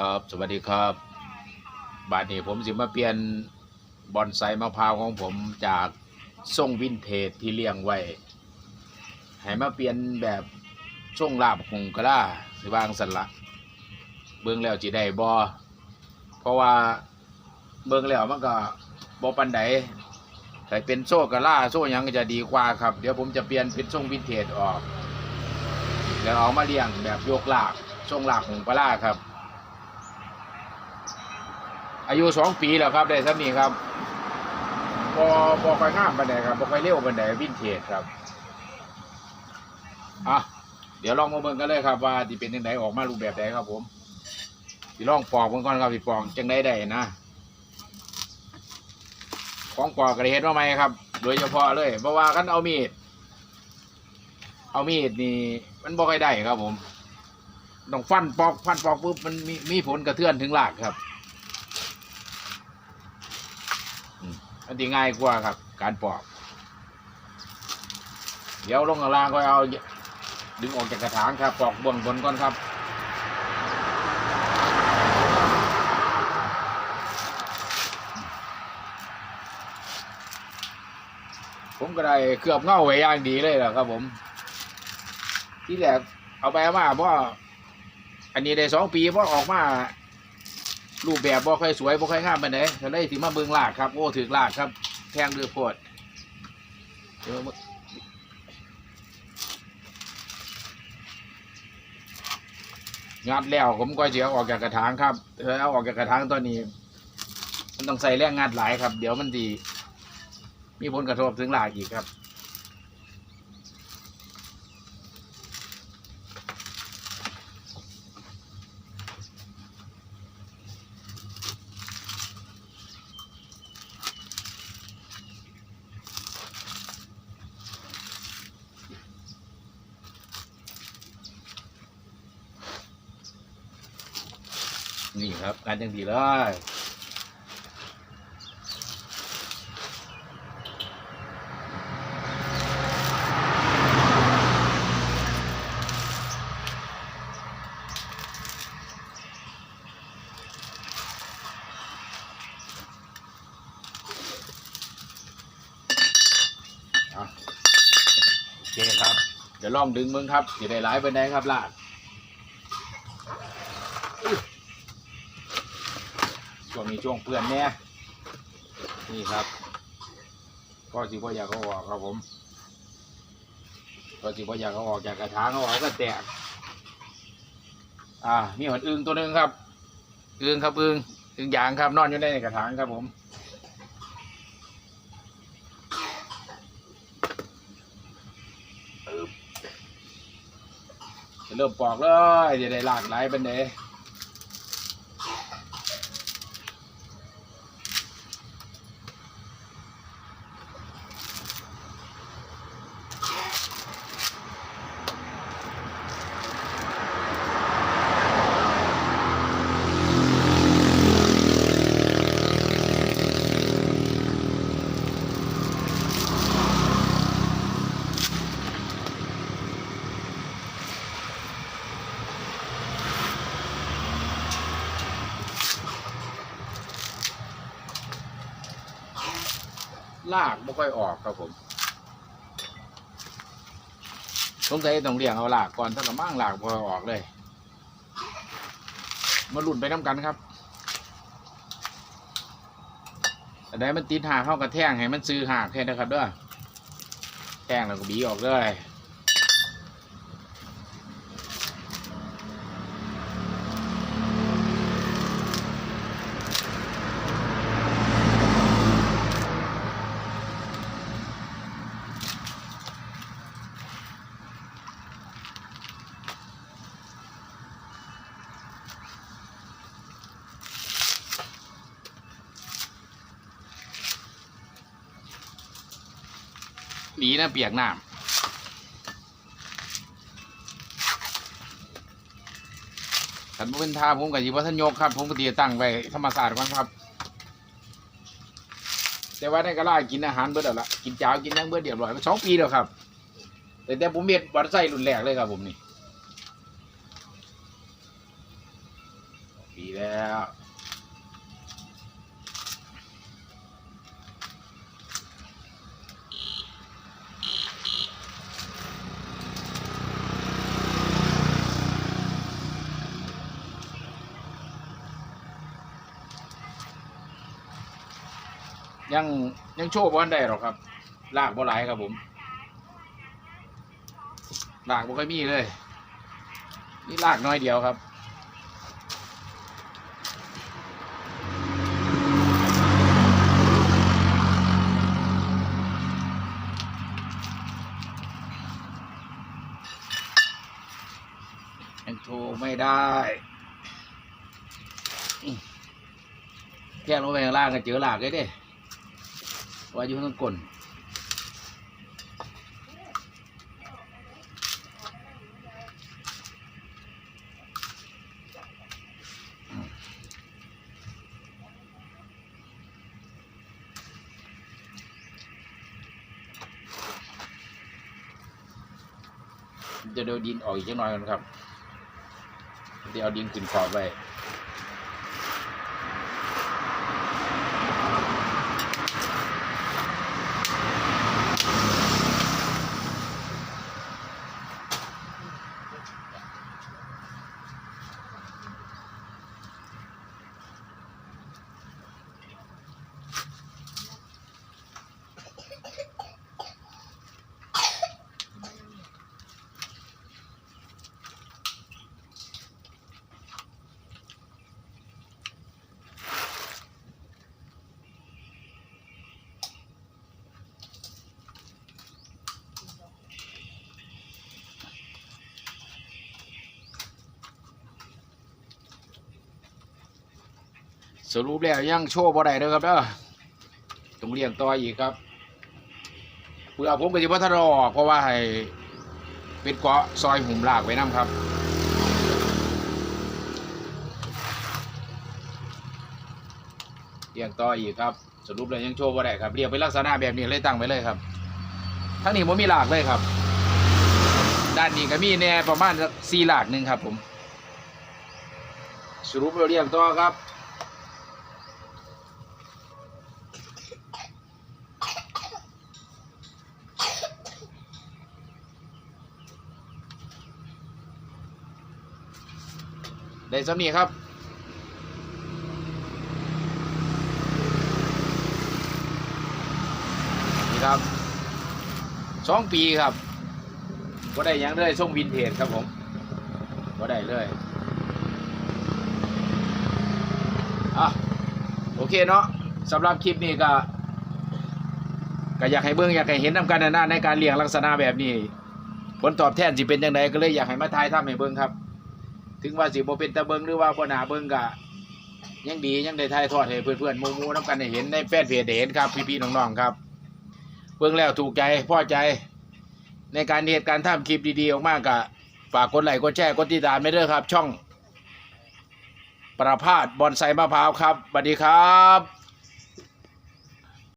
ครับ สวัสดีครับ บาดนี้ผมสิมาเปลี่ยนบอนไซมะพร้าวของผมจากทรงวินเทจที่เลี้ยงไว้ ให้มาเปลี่ยนแบบทรงลาบคงกระด้าสิวางสันละ เบิ่งแล้วจิได้บอเพราะว่าเบิ่งแล้วมันก็บอปันไดแต่เป็นโซ่กระล่าโซ่ยังก็จะดีกว่าครับ เดี๋ยวผมจะเปลี่ยนเป็นทรงวินเทจออก แล้วเอามาเลี้ยงแบบยกลากทรงลากของปลาร้าครับ อายุสองปีแล้วครับได้สามีครับบอบอคอยงามปันไดครับบอคอยเร็วปันไดวินเทจครับอะเดี๋ยวลองมาเบิ่งกันเลยครับ ว่าที่เป็นยังไงออกมารูปแบบใดครับผมสิลองปอกเบิ่งก่อนครับสิปอกจังไดได้นะของปอกกระเฮ็ดมาไหมครับ โดยเฉพาะเลยเพราะว่ากันเอามีด เอามีดนี่มันบ่ค่อยได้ครับผมต้องฟันปอกฟันปอกปุ๊บมันมีมีผลกระเทือนถึงหลากครับ อันที่ง่ายกว่าครับ การปอก เดี๋ยวลงข้างล่างก็เอา ดึงออกจากกระถางครับ ปอกบื้องบนก่อนครับผมก็ได้เคลือบเง่าไว้อย่างดีเลยแหละครับ ผม ที่แรกเอาไปเอามาเพราะอันนี้ได้สองปีเพราะออกมา รูปแบบบ่ค่อยสวยบ่ค่อยงามไปานใดก็เลสิมาเบิ่งลากครับโอ้ถึกลากครับแทงเรือโพดเดี๋ยวงัดแล้วผมก็สิเอาออกจากกระถางครับเออเอาออกจากกระถางตอนนี้ มันต้องใส่แรงงัดหลายครับ เดี๋ยวมันดี มีผลกระทบถึงลากอีกครับ นี่ครับงานยังดีเลยอะโอเคครับ เดี๋ยวลองดึงมึงครับจะได้หลายไปไหนครับลาด ช่วงนี้ช่วงเพื่อนแน่นี่ครับก็สิว่อยากเขาออกครับผมก็สิว่อยากเขาออกจากกระถางเขาออกก็แตก อ่ามีหอนอึงตัวหนึ่งครับอึงครับอึงอึงยางครับ นอนอยู่ในกระถางครับผมจะเริ่มปอกเลยจะได้หลากหลายเป็นเด ลากไม่ค่อยออกครับผมสงสัยต้องเลี้ยงเอาลากก่อนถ้าละมั่งลากบ่ค่อยออกเลย มาลุ่นไปน้ำกันครับแต่ได้มันติดหาเข้ากระแทงให้มันซื้อหากแค่นะครับเด้อแทงแล้วก็บีออกเลย ดีนะเปียกน้ำขันเป็นท่าผมกับยีวัฒนยกครับ ผมก็ตีตั้งไว้ธรรมศาสตร์ก่อนครับ แต่ว่าในกระลากินอาหารเบิดแล้วละกินเจ้ากินยังเบิดเรียบร้อยมาสองปีแล้วครับ แต่แต่ผมเม็ดบอลไส้รุนแรกเลยครับผมนี่ดีแล้ว ยังยังโชว์บอลได้หรอกครับ ลากบอลไหลครับผม ลากบ่ค่อยมีเลย นี่ลากน้อยเดียวครับยังโชว์ไม่ได้แค่ลงไปข้างล่างก็เจอหลากเลยเด้ วาอยู่ข้างก้นจะเดี๋ยวดินออกอีกจังหน่อยกันครับ เดี๋ยวเอาดินขึ้นขอบไว้ สรุปแล้วยังโชว์บ่ได้เด้อครับเด้อต้องเลี้ยงต่ออีกครับเพื่อผมก็สิบ่ทันได้อเพราะว่าให้เป็นเกาะซอยหุ่มลากไว้นํครับเลี้ยงต่ออีกครับ สรุปแล้วยังโชว์บ่ได้ครับเรียงเป็นลักษณะแบบนี้เลยตั้งไว้เลยครับ ทั้งนี้บ่มีหลากเลยครับ ด้านนี้ก็มีแน่ประมาณสี่หลากหนึ่งครับผม สรุปแล้วเรียงต่อครับ ได้สำนีครับนี่ครับสองปีครับก็ได้ยังเลยส่งวินเทจครับผมก็ได้เลยอะโอเคเนาะสำหรับคลิปนี้ก็ก็อยากให้เบิ่งอยากให้เห็นนำกันนะในการเลี้ยงลักษณะแบบนี้ ผลตอบแทนสิเป็นยังไงก็เลยอยากให้มาทายทำให้เบิ่งครับ ถึงว่าสิบ่เป็นตะเบิงหรือว่าบ่น่าเบิงก็ยังดียังได้ถ่ายทอดให้เพื่อนๆมูมูน้ำกันได้เห็นในแฟนเพจได้เห็นครับ พี่ๆน้องๆครับ เบิ่งแล้วถูกใจพอใจ ในการเหตุการทำคลิปดีๆออกมาก็ฝากกดไลค์กดแชร์กดติดตามไปด้อครับ ช่อง ประพาสบอนไซมะพร้าวครับสวัสดีครับ